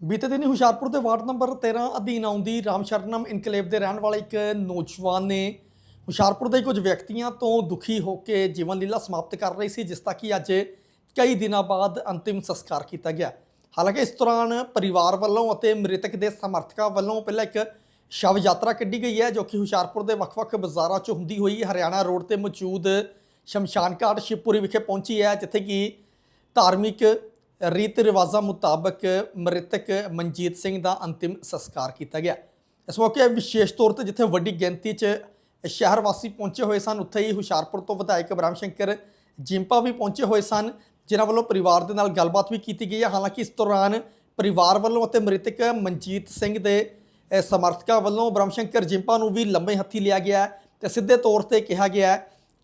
ਬੀਤੇ ਦਿਨੀ ਹੁਸ਼ਿਆਰਪੁਰ ਦੇ ਵਾਰਡ ਨੰਬਰ 13 ਅਧੀਨ ਆਉਂਦੀ ਰਾਮ ਸ਼ਰਨਮ ਇਨਕਲੇਵ ਦੇ ਰਹਿਣ ਵਾਲੇ ਇੱਕ ਨੌਜਵਾਨ ਨੇ ਹੁਸ਼ਿਆਰਪੁਰ ਦੇ ਕੁਝ ਵਿਅਕਤੀਆਂ ਤੋਂ ਦੁਖੀ ਹੋ ਕੇ ਜੀਵਨ ਲੀਲਾ ਸਮਾਪਤ ਕਰ ਰਹੀ ਸੀ, ਜਿਸ ਦਾ ਕਿ ਅੱਜ ਕਈ ਦਿਨਾਂ ਬਾਅਦ ਅੰਤਿਮ ਸੰਸਕਾਰ ਕੀਤਾ ਗਿਆ। ਹਾਲਾਂਕਿ ਇਸ ਦੌਰਾਨ ਪਰਿਵਾਰ ਵੱਲੋਂ ਅਤੇ ਮ੍ਰਿਤਕ ਦੇ ਸਮਰਥਕਾਂ ਵੱਲੋਂ ਪਹਿਲਾਂ ਇੱਕ ਸ਼ਵ ਯਾਤਰਾ ਕੱਢੀ ਗਈ ਹੈ, ਜੋ ਕਿ ਹੁਸ਼ਿਆਰਪੁਰ ਦੇ ਵੱਖ-ਵੱਖ ਬਾਜ਼ਾਰਾਂ 'ਚ ਹੁੰਦੀ ਹੋਈ ਹਰਿਆਣਾ ਰੋਡ ਤੇ ਮੌਜੂਦ ਸ਼ਮਸ਼ਾਨ ਘਾਟ ਸ਼ਿਵਪੁਰੀ ਵਿਖੇ ਪਹੁੰਚੀ ਹੈ, ਜਿੱਥੇ ਕਿ ਧਾਰਮਿਕ ਰੀਤ ਰਿਵਾਜ਼ਾਂ ਮੁਤਾਬਕ ਮ੍ਰਿਤਕ ਮਨਜੀਤ ਸਿੰਘ ਦਾ ਅੰਤਿਮ ਸੰਸਕਾਰ ਕੀਤਾ ਗਿਆ। ਇਸ ਮੌਕੇ ਵਿਸ਼ੇਸ਼ ਤੌਰ ਤੇ ਜਿੱਥੇ ਵੱਡੀ ਗਿਣਤੀ 'ਚ ਸ਼ਹਿਰ ਵਾਸੀ ਪਹੁੰਚੇ ਹੋਏ ਸਨ, ਉੱਥੇ ਹੀ ਹੁਸ਼ਿਆਰਪੁਰ ਤੋਂ ਵਿਧਾਇਕ ਬ੍ਰਹਮ ਸ਼ੰਕਰ ਜਿੰਪਾ ਵੀ ਪਹੁੰਚੇ ਹੋਏ ਸਨ, ਜਿਨ੍ਹਾਂ ਵੱਲੋਂ ਪਰਿਵਾਰ ਦੇ ਨਾਲ ਗੱਲਬਾਤ ਵੀ ਕੀਤੀ ਗਈ ਹੈ। ਹਾਲਾਂਕਿ ਇਸ ਦੌਰਾਨ ਪਰਿਵਾਰ ਵੱਲੋਂ ਅਤੇ ਮ੍ਰਿਤਕ ਮਨਜੀਤ ਸਿੰਘ ਦੇ ਸਮਰਥਕਾਂ ਵੱਲੋਂ ਬ੍ਰਹਮ ਸ਼ੰਕਰ ਜਿੰਪਾ ਨੂੰ ਵੀ ਲੰਮੇ ਹੱਥੀ ਲਿਆ ਗਿਆ ਹੈ ਤੇ ਸਿੱਧੇ ਤੌਰ ਤੇ ਕਿਹਾ ਗਿਆ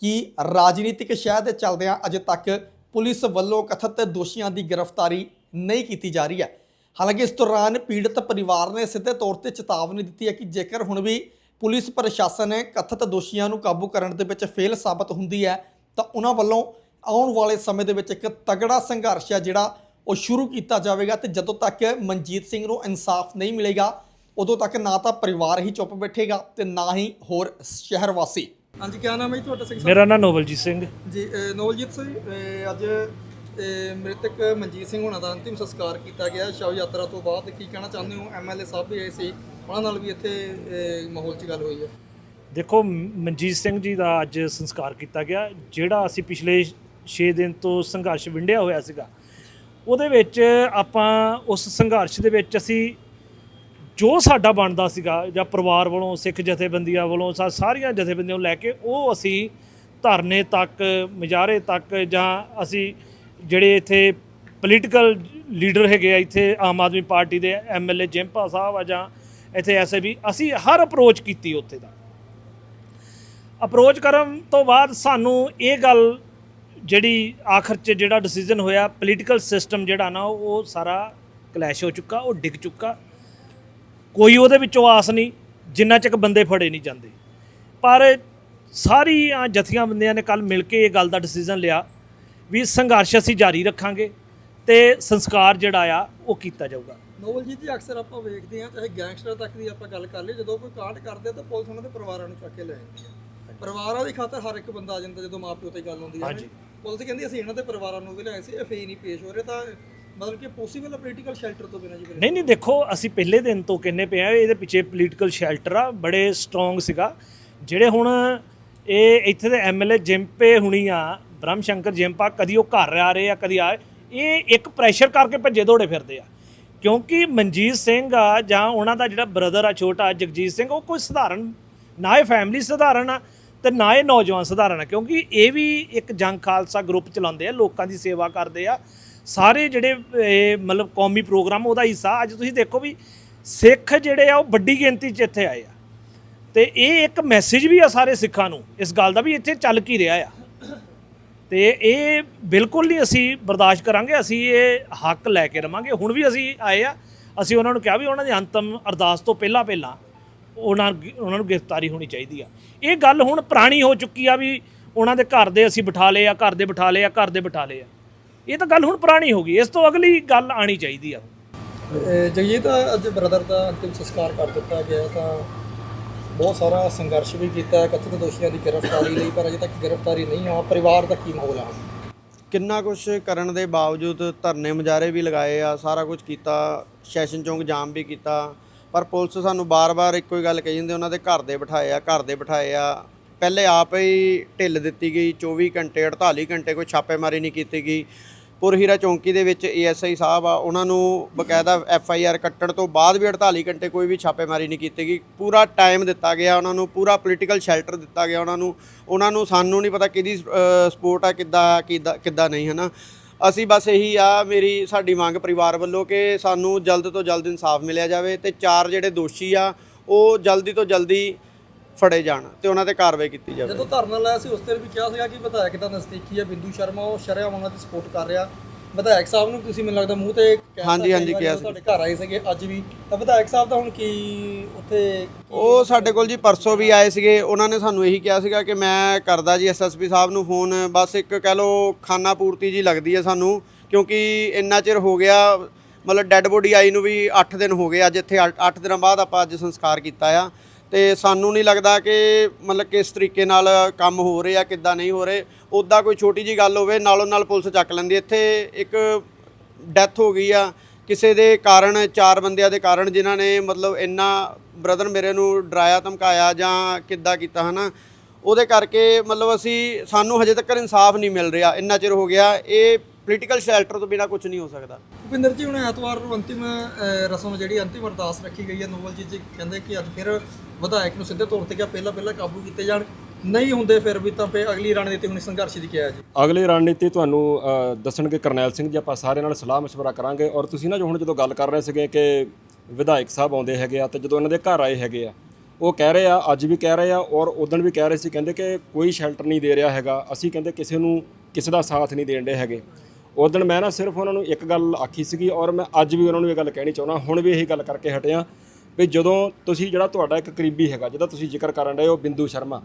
ਕਿ ਰਾਜਨੀਤਿਕ ਸ਼ਹਿ ਦੇ ਚੱਲਦਿਆਂ ਅਜੇ ਤੱਕ ਪੁਲਿਸ ਵੱਲੋਂ ਕਥਿਤ ਦੋਸ਼ੀਆਂ ਦੀ ਗ੍ਰਿਫਤਾਰੀ ਨਹੀਂ ਕੀਤੀ ਜਾ ਰਹੀ ਹੈ। ਹਾਲਾਂਕਿ ਇਸ ਦੌਰਾਨ ਪੀੜਤ ਪਰਿਵਾਰ ਨੇ ਸਿੱਧੇ ਤੌਰ ਤੇ ਚੇਤਾਵਨੀ ਦਿੱਤੀ ਹੈ ਕਿ ਜੇਕਰ ਹੁਣ ਵੀ ਪੁਲਿਸ ਪ੍ਰਸ਼ਾਸਨ ਕਥਿਤ ਦੋਸ਼ੀਆਂ ਨੂੰ ਕਾਬੂ ਕਰਨ ਦੇ ਵਿੱਚ ਫੇਲ ਸਾਬਤ ਹੁੰਦੀ ਹੈ, ਤਾਂ ਉਹਨਾਂ ਵੱਲੋਂ ਆਉਣ ਵਾਲੇ ਸਮੇਂ ਦੇ ਵਿੱਚ ਇੱਕ ਤਗੜਾ ਸੰਘਰਸ਼ ਹੈ ਜਿਹੜਾ ਉਹ ਸ਼ੁਰੂ ਕੀਤਾ ਜਾਵੇਗਾ ਤੇ ਜਦੋਂ ਤੱਕ ਮਨਜੀਤ ਸਿੰਘ ਨੂੰ ਇਨਸਾਫ ਨਹੀਂ ਮਿਲੇਗਾ, ਉਦੋਂ ਤੱਕ ਨਾ ਤਾਂ ਪਰਿਵਾਰ ਹੀ ਚੁੱਪ ਬੈਠੇਗਾ ਤੇ ਨਾ ਹੀ ਹੋਰ ਸ਼ਹਿਰ ਵਾਸੀ ਹਾਂਜੀ ਕੀ ਨਾਮ ਹੈ ਜੀ ਤੁਹਾਡਾ ਸਿੰਘ ਮੇਰਾ ਨਾਮ ਨੋਬਲਜੀਤ ਸਿੰਘ। ਜੀ ਅਹ ਨਵਲਜੀਤ ਸਿੰਘ ਅਹ ਅੱਜ ਅਹ ਮ੍ਰਿਤਕ ਮਨਜੀਤ ਸਿੰਘ ਹੁਣਾਂ ਦਾ ਅੰਤਿਮ ਸੰਸਕਾਰ ਕੀਤਾ ਗਿਆ ਸ਼ਵ ਯਾਤਰਾ ਤੋਂ ਬਾਅਦ। ਕੀ ਕਹਿਣਾ ਚਾਹੁੰਦੇ ਹੋ? ਐਮਐਲਏ ਸਾਹਿਬ ਵੀ ਆਏ ਸੀ। ਉਹਨਾਂ ਨਾਲ ਵੀ ਇੱਥੇ ਅਹ ਮਾਹੌਲ 'ਚ ਗੱਲ ਹੋਈ ਹੈ। ਦੇਖੋ ਮ- ਮਨਜੀਤ ਸਿੰਘ ਜੀ ਦਾ ਅੱਜ ਸੰਸਕਾਰ ਕੀਤਾ ਗਿਆ ਜਿਹੜਾ ਅਸੀਂ ਪਿਛਲੇ 6 ਦਿਨ ਤੋਂ ਸੰਘਰਸ਼ ਵਿੰਡਿਆ ਹੋਇਆ ਸੀਗਾ। ਉਹਦੇ ਵਿੱਚ ਆਪਾਂ ਉਸ ਸੰਘਰਸ਼ ਦੇ ਵਿੱਚ ਅਸੀਂ ਜੋ ਸਾਡਾ ਬਣਦਾ ਸੀਗਾ, ਜਾਂ ਪਰਿਵਾਰ ਵੱਲੋਂ, ਸਿੱਖ ਜਥੇਬੰਦੀਆਂ ਵੱਲੋਂ, ਸਾ- ਸਾਰੀਆਂ ਜਥੇਬੰਦੀਆਂ ਨੂੰ ਲੈ ਕੇ, ਉਹ ਅਸੀਂ ਧਰਨੇ ਤੱਕ, ਮੁਜ਼ਾਹਰੇ ਤੱਕ, ਜਾਂ ਅਸੀਂ ਜਿਹੜੇ ਇੱਥੇ ਪੋਲੀਟੀਕਲ ਲੀਡਰ ਹੈਗੇ ਆ, ਇੱਥੇ ਆਮ ਆਦਮੀ ਪਾਰਟੀ ਦੇ ਐਮਐਲਏ ਜਿੰਪਾ ਸਾਹਿਬ ਆ, ਜਾਂ ਇੱਥੇ ਐਸਏਬੀ ਅਸੀਂ ਹਰ ਅਪਰੋਚ ਕੀਤੀ ਉੱਥੇ ਦਾ। ਅਪਰੋਚ ਕਰਨ ਤੋਂ ਬਾਅਦ ਸਾਨੂੰ ਇਹ ਗੱਲ ਜਿਹੜੀ ਆਖਰ 'ਚ ਜਿਹੜਾ ਡਿਸੀਜਨ ਹੋਇਆ ਪੋਲੀਟੀਕਲ ਸਿਸਟਮ ਜਿਹੜਾ ਨਾ, ਉਹ ਸਾਰਾ ਕਲੈਸ਼ ਹੋ ਚੁੱਕਾ, ਉਹ ਡਿੱਗ ਚੁੱਕਾ। ਕੋਈ ਉਹਦੇ ਵਿੱਚੋਂ ਆਸ ਨਹੀਂ ਜਿੰਨਾ ਚੱਕ ਬੰਦੇ ਫੜੇ ਨਹੀਂ ਜਾਂਦੇ। ਪਰ ਸਾਰੀਆਂ ਜਥੀਆਂ ਬੰਦਿਆਂ ਨੇ ਕੱਲ ਮਿਲ ਕੇ ਇਹ ਗੱਲ ਦਾ ਡਿਸੀਜਨ ਲਿਆ ਵੀ ਸੰਘਰਸ਼ ਅਸੀਂ ਜਾਰੀ ਰੱਖਾਂਗੇ ਤੇ ਸੰਸਕਾਰ ਜਿਹੜਾ ਆ ਉਹ ਕੀਤਾ ਜਾਊਗਾ। ਨਵਲਜੀਤ ਜੀ ਅਕਸਰ ਆਪਾਂ ਵੇਖਦੇ ਹਾਂ ਚਾਹੇ ਗੈਂਗਸਟਰ ਤੱਕ ਦੀ ਆਪਾਂ ਗੱਲ ਕਰ ਲਈਏ ਜਦੋਂ ਕੋਈ ਕਾਂਡ ਕਰਦੇ ਤਾਂ ਪੁਲਿਸ ਉਹਨਾਂ ਦੇ ਪਰਿਵਾਰਾਂ ਨੂੰ ਚੱਕ ਕੇ ਲੈ ਜਾਂਦੀ ਹੈ। ਪਰਿਵਾਰਾਂ ਦੀ ਖਾਤਰ ਹਰ ਇੱਕ ਬੰਦਾ ਆ ਜਾਂਦਾ ਜਦੋਂ ਮਾਪਿਓ ਤੇ ਗੱਲ ਹੁੰਦੀ ਹੈ। ਪੁਲਿਸ ਕਹਿੰਦੀ ਅਸੀਂ ਇਹਨਾਂ ਦੇ ਪਰਿਵਾਰਾਂ ਨੂੰ ਵੀ ਲਿਆਏ ਸੀ ਐਫਏ ਨਹੀਂ ਪੇਸ਼ ਹੋ ਰਹੇ ਤਾਂ ਮਤਲਬ ਕਿ ਪੋਸੀਬਲ ਹੈ ਪੋਲੀਟੀਕਲ ਸ਼ੈਲਟਰ ਤੋਂ ਬਿਨਾਂ ਜੀ ਨਹੀਂ ਨਹੀਂ, ਦੇਖੋ, ਅਸੀਂ ਪਹਿਲੇ ਦਿਨ ਤੋਂ ਕਹਿੰਨੇ ਪਏ ਆ, ਇਹਦੇ ਪਿੱਛੇ ਪੋਲੀਟੀਕਲ ਸ਼ੈਲਟਰ ਆ, ਬੜੇ ਸਟਰੋਂਗ ਸੀਗਾ। ਜਿਹੜੇ ਹੁਣ ਇਹ ਇੱਥੇ ਦੇ ਐਮਐਲਏ ਜਿੰਪੇ ਹੁਣੀ ਆ ਬ੍ਰਹਮ ਸ਼ੰਕਰ ਜਿੰਪਾ, ਕਦੀ ਉਹ ਘਰ ਆ ਰਹੇ ਆ, ਕਦੀ ਆ ਇਹ ਇੱਕ ਪ੍ਰੈਸ਼ਰ ਕਰਕੇ ਭੱਜੇ ਦੌੜੇ ਫਿਰਦੇ ਆ। ਕਿਉਂਕਿ ਮਨਜੀਤ ਸਿੰਘ ਆ, ਜਾਂ ਉਹਨਾਂ ਦਾ ਜਿਹੜਾ ਬ੍ਰਦਰ ਆ, ਛੋਟਾ ਜਗਜੀਤ ਸਿੰਘ, ਉਹ ਕੋਈ ਸਧਾਰਨ, ਨਾ ਇਹ ਫੈਮਿਲੀ ਸਧਾਰਨ ਆ, ਤੇ ਨਾ ਇਹ ਨੌਜਵਾਨ ਸਧਾਰਨ ਆ। ਕਿਉਂਕਿ ਇਹ ਵੀ ਇੱਕ ਜੰਗ ਖਾਲਸਾ ਗਰੁੱਪ ਚਲਾਉਂਦੇ ਆ, ਲੋਕਾਂ ਦੀ ਸੇਵਾ ਕਰਦੇ ਆ। ਸਾਰੇ ਜਿਹੜੇ, ਇਹ ਮਤਲਬ ਕੌਮੀ ਪ੍ਰੋਗਰਾਮ, ਉਹਦਾ ਹਿੱਸਾ ਅੱਜ ਤੁਸੀਂ ਦੇਖੋ ਵੀ ਸਿੱਖ ਜਿਹੜੇ ਆ, ਉਹ ਵੱਡੀ ਗਿਣਤੀ 'ਚ ਇੱਥੇ ਆਏ ਆ। ਤੇ ਇਹ ਇੱਕ ਮੈਸੇਜ ਵੀ ਆ ਸਾਰੇ ਸਿੱਖਾਂ ਨੂੰ, ਇਸ ਗੱਲ ਦਾ ਵੀ ਇੱਥੇ ਚੱਲ ਕੀ ਰਿਹਾ ਆ। ਤੇ ਇਹ ਬਿਲਕੁਲ ਨਹੀਂ ਅਸੀਂ ਬਰਦਾਸ਼ਤ ਕਰਾਂਗੇ, ਅਸੀਂ ਇਹ ਹੱਕ ਲੈ ਕੇ ਰਵਾਂਗੇ। ਹੁਣ ਵੀ ਅਸੀਂ ਆਏ ਆ, ਅਸੀਂ ਉਹਨਾਂ ਨੂੰ ਕਿਹਾ ਵੀ ਉਹਨਾਂ ਦੀ ਅੰਤਮ ਅਰਦਾਸ ਤੋਂ ਪਹਿਲਾਂ ਪਹਿਲਾਂ ਉਹਨਾਂ ਉਹਨਾਂ ਨੂੰ ਗ੍ਰਿਫਤਾਰੀ ਹੋਣੀ ਚਾਹੀਦੀ ਆ। ਇਹ ਗੱਲ ਹੁਣ ਪੁਰਾਣੀ ਹੋ ਚੁੱਕੀ ਆ ਵੀ ਉਹਨਾਂ ਦੇ ਘਰ ਦੇ ਅਸੀਂ ਬਿਠਾ ਲਏ ਆ, ਘਰ ਦੇ ਬਿਠਾ ਲਏ ਆ, ਘਰ ਦੇ ਬਿਠਾ ਲਏ ਆ। ਇਹ ਤਾਂ ਗੱਲ ਹੁਣ ਪੁਰਾਣੀ ਹੋ ਗਈ ਇਸ ਤੋਂ ਅਗਲੀ ਗੱਲ ਆਣੀ ਚਾਹੀਦੀ ਆ। ਜਗਜੀਤ ਅੱਜ ਬ੍ਰਦਰ ਦਾ ਅੰਤਿਮ ਸੰਸਕਾਰ ਕਰ ਦਿੱਤਾ ਗਿਆ ਤਾਂ ਬਹੁਤ ਸਾਰਾ ਸੰਘਰਸ਼ ਵੀ ਕੀਤਾ ਹੈ ਕਥਿਤ ਦੋਸ਼ੀਆਂ ਦੀ ਗ੍ਰਿਫਤਾਰੀ ਲਈ ਪਰ ਅਜੇ ਤੱਕ ਗ੍ਰਿਫਤਾਰੀ ਨਹੀਂ ਹੋਆ ਪਰਿਵਾਰ ਦਾ ਕੀ ਮਾਹੌਲ ਹੈ ਕਿੰਨਾ ਕੁਝ ਕਰਨ ਦੇ ਬਾਵਜੂਦ ਧਰਨੇ ਮੁਜ਼ਾਰੇ ਵੀ ਲਗਾਏ ਆ ਸਾਰਾ ਕੁਝ ਕੀਤਾ ਸੈਸ਼ਨ ਚੌਂਕ ਜਾਮ ਵੀ ਕੀਤਾ ਪਰ ਪੁਲਿਸ ਸਾਨੂੰ ਬਾਰ-ਬਾਰ ਇੱਕੋ ਹੀ ਗੱਲ ਕਹੀ ਜਾਂਦੇ ਉਹਨਾਂ ਦੇ ਘਰ ਦੇ ਬਿਠਾਏ ਆ ਘਰ ਦੇ ਬਿਠਾਏ ਆ। ਪਹਿਲੇ ਆਪ ਹੀ ਢਿੱਲ ਦਿੱਤੀ ਗਈ 24 ਘੰਟੇ 48 ਘੰਟੇ ਕੋਈ ਛਾਪੇਮਾਰੀ ਨਹੀਂ ਕੀਤੀ ਗਈ। ਪੁਰਹੀਰਾ ਚੌਂਕੀ ਦੇ ਵਿੱਚ ਏਐਸਆਈ ਸਾਹਿਬ ਆ, ਉਹਨਾਂ ਨੂੰ ਬਕਾਇਦਾ ਐਫਆਈਆਰ ਕੱਟਣ ਤੋਂ ਬਾਅਦ ਵੀ 48 ਘੰਟੇ ਕੋਈ ਵੀ ਛਾਪੇਮਾਰੀ ਨਹੀਂ ਕੀਤੀ ਗਈ। ਪੂਰਾ ਟਾਈਮ ਦਿੱਤਾ ਗਿਆ ਉਹਨਾਂ ਨੂੰ, ਪੂਰਾ ਪੋਲੀਟੀਕਲ ਸ਼ੈਲਟਰ ਦਿੱਤਾ ਗਿਆ ਉਹਨਾਂ ਨੂੰ। ਉਹਨਾਂ ਨੂੰ ਸਾਨੂੰ ਨਹੀਂ ਪਤਾ ਕਿਹਦੀ ਸਪੋਰਟ ਆ, ਕਿੱਦਾਂ ਕਿੱਦਾਂ ਕਿੱਦਾਂ ਨਹੀਂ, ਹਨਾ? ਅਸੀਂ ਬਸ ਇਹੀ ਆ, ਮੇਰੀ, ਸਾਡੀ ਮੰਗ ਪਰਿਵਾਰ ਵੱਲੋਂ ਕਿ ਸਾਨੂੰ ਜਲਦ ਤੋਂ ਜਲਦ ਇਨਸਾਫ ਮਿਲਿਆ ਜਾਵੇ ਤੇ ਚਾਰ ਜਿਹੜੇ ਦੋਸ਼ੀ ਆ, ਉਹ ਜਲਦੀ ਤੋਂ ਜਲਦੀ ਫੜੇ ਜਾਣ ਤੇ ਉਹਨਾਂ ਤੇ ਕਾਰਵਾਈ ਕੀਤੀ ਜਾਵੇ। ਜਦੋਂ ਧਰਨਾ ਲਾਇਆ ਸੀ ਉਸ ਤੇ ਵੀ ਕਿਹਾ ਸੀਗਾ ਕਿ ਵਿਧਾਇਕ ਦਾ ਨਜ਼ਦੀਕੀ ਹੈ ਬਿੰਦੂ ਸ਼ਰਮਾ ਉਹ ਸ਼ਰਿਆਮ ਉਹਨਾਂ ਦੀ ਸਪੋਰਟ ਕਰ ਰਿਹਾ। ਵਿਧਾਇਕ ਸਾਹਿਬ ਨੂੰ ਤੁਸੀਂ ਮੈਨੂੰ ਲੱਗਦਾ ਮੂੰਹ ਤੇ ਕਹਿ ਹਾਂਜੀ, ਹਾਂਜੀ, ਕਿਹਾ ਜਦੋਂ ਤੁਹਾਡੇ ਘਰ ਆਏ ਸੀਗੇ ਅੱਜ ਵੀ। ਤਾਂ ਵਿਧਾਇਕ ਸਾਹਿਬ ਦਾ ਹੁਣ ਕੀ ਉੱਥੇ ਉਹ ਸਾਡੇ ਕੋਲ ਜੀ ਪਰਸੋਂ ਵੀ ਆਏ ਸੀਗੇ। ਉਹਨਾਂ ਨੇ ਸਾਨੂੰ ਇਹੀ ਕਿਹਾ ਸੀਗਾ ਕਿ ਮੈਂ ਕਰਦਾ ਜੀ ਐਸਐਸਪੀ ਸਾਹਿਬ ਨੂੰ ਫੋਨ। ਬਸ ਇੱਕ ਕਹਿ ਲਓ ਖਾਨਾ ਪੂਰਤੀ ਜੀ ਲੱਗਦੀ ਹੈ ਸਾਨੂੰ ਕਿਉਂਕਿ ਇੰਨਾ ਚਿਰ ਹੋ ਗਿਆ ਮਤਲਬ ਡੈੱਡ ਬੋਡੀ ਆਈ ਨੂੰ ਵੀ 8 ਦਿਨ ਹੋ ਗਏ। ਅੱਜ ਇੱਥੇ 8 ਦਿਨਾਂ ਬਾਅਦ ਆਪਾਂ ਅੱਜ ਸੰਸਕਾਰ ਕੀਤਾ ਆ। ਤੇ ਸਾਨੂੰ ਨਹੀਂ ਲੱਗਦਾ ਕਿ ਮਤਲਬ ਕਿਸ ਤਰੀਕੇ ਨਾਲ ਕੰਮ ਹੋ ਰਿਹਾ ਕਿੱਦਾਂ ਨਹੀਂ ਹੋ ਰਹੇ। ਉੱਦਾਂ ਕੋਈ ਛੋਟੀ ਜੀ ਗੱਲ ਹੋਵੇ, ਨਾਲੋਂ ਨਾਲ ਪੁਲਿਸ ਚੱਕ ਲੈਂਦੀ। ਇੱਥੇ ਇੱਕ ਡੈਥ ਹੋ ਗਈ ਆ। ਕਿਸੇ ਦੇ ਕਾਰਨ, ਚਾਰ ਬੰਦਿਆਂ ਦੇ ਕਾਰਨ ਜਿਨ੍ਹਾਂ ਨੇ ਮਤਲਬ ਇੰਨਾ ਬ੍ਰਦਰ ਮੇਰੇ ਨੂੰ ਡਰਾਇਆ, ਧਮਕਾਇਆ ਜਾਂ ਕਿੱਦਾਂ ਕੀਤਾ, ਹਨਾ। ਉਹਦੇ ਕਰਕੇ ਮਤਲਬ ਅਸੀਂ, ਸਾਨੂੰ ਹਜੇ ਤੱਕ ਇਨਸਾਫ ਨਹੀਂ ਮਿਲ ਰਿਹਾ। ਇੰਨਾ ਚਿਰ ਹੋ ਗਿਆ, ਇਹ ਪੋਲੀਟੀਕਲ ਸ਼ੈਲਟਰ ਤੋਂ ਬਿਨਾ ਕੁਝ ਨਹੀਂ ਹੋ ਸਕਦਾ। ਭੁਪਿੰਦਰ ਜੀ, ਹੁਣ ਐਤਵਾਰ ਨੂੰ ਅੰਤਿਮ ਰਸਮ ਜਿਹੜੀ ਅੰਤਿਮ ਅਰਦਾਸ ਰੱਖੀ ਗਈ ਹੈ ਨੋਵਲ ਜੀ ਜੀ ਕਹਿੰਦੇ ਕਿ ਅੱਜ ਫਿਰ ਵਿਧਾਇਕ ਨੂੰ ਸਿੱਧੇ ਤੌਰ ਤੇ ਕਿਹਾ ਪਹਿਲਾਂ ਪਹਿਲਾਂ ਕਾਬੂ ਕੀਤੇ ਜਾਣ। ਨਹੀਂ ਹੁੰਦੇ ਫਿਰ ਵੀ ਤਾਂ ਫੇ ਅਗਲੀ ਰਣਨੀਤੀ ਹੁਣ ਸੰਘਰਸ਼ ਦੀ ਕਿਹਾ ਜੀ। ਅਗਲੀ ਰਣਨੀਤੀ ਤੁਹਾਨੂੰ ਦੱਸਣਗੇ ਕਰਨੈਲ ਸਿੰਘ ਜੀ, ਆਪਾਂ ਸਾਰੇ ਨਾਲ ਸਲਾਹ ਮਸ਼ਵਰਾ ਕਰਾਂਗੇ। ਔਰ ਤੁਸੀਂ ਨਾ ਜੋ ਹੁਣ ਜਦੋਂ ਗੱਲ ਕਰ ਰਹੇ ਸੀਗੇ ਕਿ ਵਿਧਾਇਕ ਸਾਹਿਬ ਆਉਂਦੇ ਹੈਗੇ ਆ ਤੇ ਜਦੋਂ ਇਹਨਾਂ ਦੇ ਘਰ ਆਏ ਹੈਗੇ ਆ, ਉਹ ਕਹਿ ਰਹੇ ਆ, ਅੱਜ ਵੀ ਕਹਿ ਰਹੇ ਆ ਔਰ ਉਦੋਂ ਵੀ ਕਹਿ ਰਹੇ ਸੀ, ਕਹਿੰਦੇ ਕਿ ਕੋਈ ਸ਼ੈਲਟਰ ਨਹੀਂ ਦੇ ਰਿਹਾ ਹੈਗਾ। ਅਸੀਂ ਕਹਿੰਦੇ ਕਿਸੇ ਨੂੰ, ਕਿਸੇ ਦਾ ਸਾਥ ਨਹੀਂ ਦੇਣ ਦੇ ਹੈਗੇ। ਉਸ ਦਿਨ ਮੈਂ ਨਾ ਸਿਰਫ ਉਹਨਾਂ ਨੂੰ ਇੱਕ ਗੱਲ ਆਖੀ ਸੀਗੀ ਔਰ ਮੈਂ ਅੱਜ ਵੀ ਉਹਨਾਂ ਨੂੰ ਇਹ ਗੱਲ ਕਹਿਣੀ ਚਾਹੁੰਦਾ, ਹੁਣ ਵੀ ਇਹੀ ਗੱਲ ਕਰਕੇ ਹਟਿਆ ਵੀ ਜਦੋਂ ਤੁਸੀਂ ਜਿਹੜਾ ਤੁਹਾਡਾ ਇੱਕ ਕਰੀਬੀ ਹੈਗਾ, ਜਿਹਦਾ ਤੁਸੀਂ ਜ਼ਿਕਰ ਕਰਨ ਰਹੇ ਹੋ ਬਿੰਦੂ ਸ਼ਰਮਾ,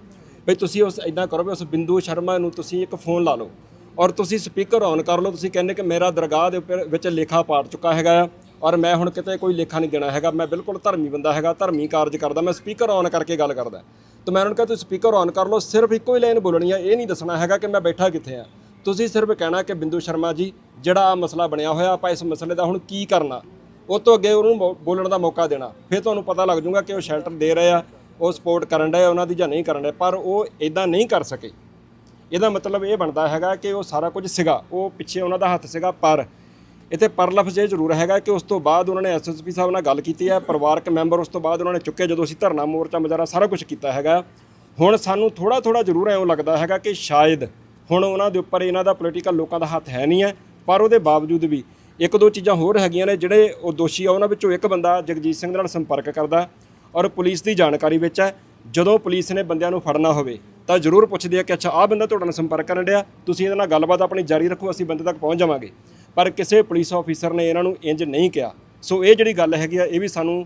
ਵੀ ਤੁਸੀਂ ਉਸ ਇਦਾਂ ਕਰੋ ਵੀ ਉਸ ਬਿੰਦੂ ਸ਼ਰਮਾ ਨੂੰ ਤੁਸੀਂ ਇੱਕ ਫੋਨ ਲਾ ਲਓ ਔਰ ਤੁਸੀਂ ਸਪੀਕਰ ਔਨ ਕਰ ਲਓ, ਤੁਸੀਂ ਕਹਿੰਦੇ ਕਿ ਮੇਰਾ ਦਰਗਾਹ ਦੇ ਉੱਪਰ ਵਿੱਚ ਲੇਖਾ ਪਾਟ ਚੁੱਕਾ ਹੈਗਾ ਔਰ ਮੈਂ ਹੁਣ ਕਿਤੇ ਕੋਈ ਲੇਖਾ ਨਹੀਂ ਦੇਣਾ ਹੈਗਾ, ਮੈਂ ਬਿਲਕੁਲ ਧਰਮੀ ਬੰਦਾ ਹੈਗਾ, ਧਰਮੀ ਕਾਰਜ ਕਰਦਾ, ਮੈਂ ਸਪੀਕਰ ਔਨ ਕਰਕੇ ਗੱਲ ਕਰਦਾ। ਤਾਂ ਮੈਂ ਉਹਨਾਂ ਨੂੰ ਕਿਹਾ, ਤੁਸੀਂ ਸਪੀਕਰ ਔਨ ਕਰ ਲਓ, ਸਿਰਫ ਇੱਕੋ ਹੀ ਲਾਈਨ ਬੋਲਣੀ ਹੈ ਇਹ ਨਹੀਂ ਦੱਸਣਾ ਹੈਗਾ ਕਿ ਮੈਂ ਬੈਠਾ ਕਿੱਥੇ ਆ। ਤੁਸੀਂ ਸਿਰਫ ਕਹਿਣਾ ਕਿ ਬਿੰਦੂ ਸ਼ਰਮਾ ਜੀ, ਜਿਹੜਾ ਆ ਮਸਲਾ ਬਣਿਆ ਹੋਇਆ, ਆਪਾਂ ਇਸ ਮਸਲੇ ਦਾ ਹੁਣ ਕੀ ਕਰਨਾ? ਉਹ ਤੋਂ ਅੱਗੇ ਉਹਨੂੰ ਮੌ- ਬੋਲਣ ਦਾ ਮੌਕਾ ਦੇਣਾ। ਫਿਰ ਤੁਹਾਨੂੰ ਪਤਾ ਲੱਗ ਜਾਊਗਾ ਕਿ ਉਹ ਸ਼ੈਲਟਰ ਦੇ ਰਹੇ ਆ, ਉਹ ਸਪੋਰਟ ਕਰਨ ਡਏ ਉਹਨਾਂ ਦੀ ਜਾਂ ਨਹੀਂ ਕਰਨ ਡਏ, ਪਰ ਉਹ ਇਦਾਂ ਨਹੀਂ ਕਰ ਸਕੇ। ਇਹਦਾ ਮਤਲਬ ਇਹ ਬਣਦਾ ਹੈਗਾ ਕਿ ਉਹ ਸਾਰਾ ਕੁਝ ਸੀਗਾ, ਉਹ ਪਿੱਛੇ ਉਹਨਾਂ ਦਾ ਹੱਥ ਸੀਗਾ, ਪਰ ਇੱਥੇ ਪਰ ਲਫ਼ਜ਼ ਇਹ ਜ਼ਰੂਰ ਹੈਗਾ ਕਿ ਉਸ ਤੋਂ ਬਾਅਦ ਉਹਨਾਂ ਨੇ ਐਸਐਸਪੀ ਸਾਹਿਬ ਨਾਲ ਗੱਲ ਕੀਤੀ ਹੈ, ਪਰਿਵਾਰਕ ਮੈਂਬਰ ਉਸ ਤੋਂ ਬਾਅਦ ਉਹਨਾਂ ਨੇ ਚੁੱਕੇ ਜਦੋਂ ਅਸੀਂ ਧਰਨਾ ਮੋਰਚਾ ਮੁਜ਼ਾਹਰਾ ਸਾਰਾ ਕੁਝ ਕੀਤਾ ਹੈਗਾ। ਹੁਣ ਸਾਨੂੰ ਥੋੜਾ ਥੋੜਾ ਜ਼ਰੂਰ ਐਂ ਲੱਗਦਾ ਹੈਗਾ ਕਿ ਸ਼ਾਇਦ ਹੁਣ ਉਹਨਾਂ ਦੇ ਉੱਪਰ ਇਹਨਾਂ ਦਾ ਪੋਲੀਟੀਕਲ ਲੋਕਾਂ ਦਾ ਹੱਥ ਹੈ ਨਹੀਂ ਹੈ, ਪਰ ਉਹਦੇ ਬਾਵਜੂਦ ਵੀ ਇੱਕ ਦੋ ਚੀਜ਼ਾਂ ਹੋਰ ਹੈਗੀਆਂ ਨੇ ਜਿਹੜੇ ਉਹ ਦੋਸ਼ੀ ਆ, ਉਹਨਾਂ ਵਿੱਚੋਂ ਇੱਕ ਬੰਦਾ ਜਗਜੀਤ ਸਿੰਘ ਨਾਲ ਸੰਪਰਕ ਕਰਦਾ ਔਰ ਪੁਲਿਸ ਦੀ ਜਾਣਕਾਰੀ ਵਿੱਚ ਹੈ, ਜਦੋਂ ਪੁਲਿਸ ਨੇ ਬੰਦਿਆਂ ਨੂੰ ਫੜਨਾ ਹੋਵੇ ਤਾਂ ਜ਼ਰੂਰ ਪੁੱਛਦੇ ਆ ਕਿ ਅੱਛਾ, ਆਹ ਬੰਦਾ ਤੁਹਾਡੇ ਨਾਲ ਸੰਪਰਕ ਕਰਨ ਡਿਆ, ਤੁਸੀਂ ਇਹਦੇ ਨਾਲ ਗੱਲਬਾਤ ਆਪਣੀ ਜਾਰੀ ਰੱਖੋ, ਅਸੀਂ ਬੰਦੇ ਤੱਕ ਪਹੁੰਚ ਜਾਵਾਂਗੇ। ਪਰ ਕਿਸੇ ਪੁਲਿਸ ਆਫੀਸਰ ਨੇ ਇਹਨਾਂ ਨੂੰ ਇੰਜ ਨਹੀਂ ਕਿਹਾ। ਸੋ ਇਹ ਜਿਹੜੀ ਗੱਲ ਹੈਗੀ ਆ, ਇਹ ਵੀ ਸਾਨੂੰ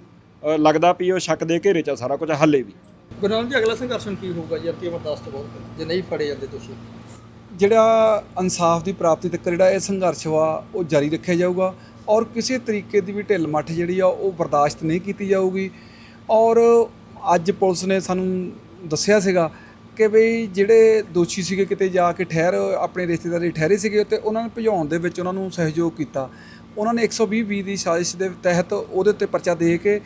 ਲੱਗਦਾ ਵੀ ਉਹ ਸ਼ੱਕ ਦੇ ਘੇਰੇ 'ਚ ਆ ਸਾਰਾ ਕੁਝ, ਹੱਲੇ ਵੀ। ਗੁਰਨਾਮ ਜੀ, ਅਗਲਾ ਸੰਘਰਸ਼ ਕੀ ਹੋਊਗਾ ਜੀ? ਅੰਤਿਮ ਅਰਦਾਸ ਤੋਂ ਬਾਅਦ ਜੇ ਨਹੀਂ ਫੜੇ ਜਾਂਦੇ ਦੋਸ਼ੀ ਜਿਹੜਾ ਇਨਸਾਫ ਦੀ ਪ੍ਰਾਪਤੀ ਤੱਕ ਜਿਹੜਾ ਇਹ ਸੰਘਰਸ਼ ਵਾ, ਉਹ ਜਾਰੀ ਰੱਖਿਆ ਜਾਊਗਾ ਔਰ ਕਿਸੇ ਤਰੀਕੇ ਦੀ ਵੀ ਢਿੱਲ ਮੱਠ ਜਿਹੜੀ ਆ, ਉਹ ਬਰਦਾਸ਼ਤ ਨਹੀਂ ਕੀਤੀ ਜਾਊਗੀ। ਔਰ ਅੱਜ ਪੁਲਿਸ ਨੇ ਸਾਨੂੰ ਦੱਸਿਆ ਸੀਗਾ ਕਿ ਬਈ ਜਿਹੜੇ ਦੋਸ਼ੀ ਸੀਗੇ, ਕਿਤੇ ਜਾ ਕੇ ਠਹਿਰ, ਆਪਣੇ ਰਿਸ਼ਤੇਦਾਰੀ ਠਹਿਰੇ ਸੀਗੇ, ਤੇ ਉਹਨਾਂ ਨੂੰ ਭਜਾਉਣ ਦੇ ਵਿੱਚ ਉਹਨਾਂ ਨੂੰ ਸਹਿਯੋਗ ਕੀਤਾ। ਉਹਨਾਂ ਨੇ 120 20 ਦੀ ਸਾਜ਼ਿਸ਼ ਦੇ ਤਹਿਤ ਉਹਦੇ ਉੱਤੇ ਪਰਚਾ ਦੇ ਕੇ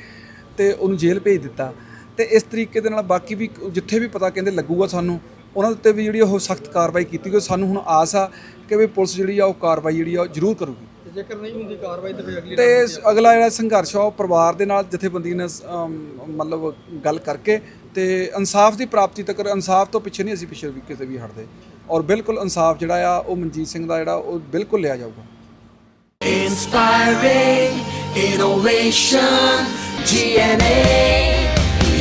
ਤੇ ਉਹਨੂੰ ਜੇਲ੍ਹ ਭੇਜ ਦਿੱਤਾ। ਤੇ ਇਸ ਤਰੀਕੇ ਦੇ ਨਾਲ ਬਾਕੀ ਵੀ ਜਿੱਥੇ ਵੀ ਪਤਾ ਕਹਿੰਦੇ ਲੱਗੂਗਾ ਸਾਨੂੰ ਉਹਨਾਂ ਦੇ ਉੱਤੇ ਵੀ ਜਿਹੜੀ ਉਹ ਸਖਤ ਕਾਰਵਾਈ ਕੀਤੀ ਗਈ। ਸਾਨੂੰ ਹੁਣ ਆਸ ਆ ਕਿ ਵੀ ਪੁਲਿਸ ਜਿਹੜੀ ਆ ਉਹ ਕਾਰਵਾਈ ਜਿਹੜੀ ਆ ਉਹ ਜ਼ਰੂਰ ਕਰੂਗੀ। ਤੇ ਜੇਕਰ ਨਹੀਂ ਹੁੰਦੀ ਕਾਰਵਾਈ ਤਾਂ ਫਿਰ ਅਗਲੀ ਤੇ ਅਗਲਾ ਜਿਹੜਾ ਸੰਘਰਸ਼ ਆ ਉਹ ਪਰਿਵਾਰ ਦੇ ਨਾਲ ਜਥੇਬੰਦੀ ਨੇ ਮਤਲਬ ਗੱਲ ਕਰਕੇ ਤੇ ਇਨਸਾਫ ਦੀ ਪ੍ਰਾਪਤੀ ਤੱਕ ਇਨਸਾਫ ਤੋਂ ਪਿੱਛੇ ਨਹੀਂ ਅਸੀਂ ਪਿੱਛੇ ਵੀ ਕਿਸੇ ਵੀ ਹਟਦੇ। ਔਰ ਬਿਲਕੁਲ ਇਨਸਾਫ ਜਿਹੜਾ ਆ ਉਹ ਮਨਜੀਤ ਸਿੰਘ ਦਾ ਜਿਹੜਾ ਉਹ ਬਿਲਕੁਲ ਲਿਆ ਜਾਊਗਾ। Inspiring innovation, GNA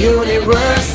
Universe.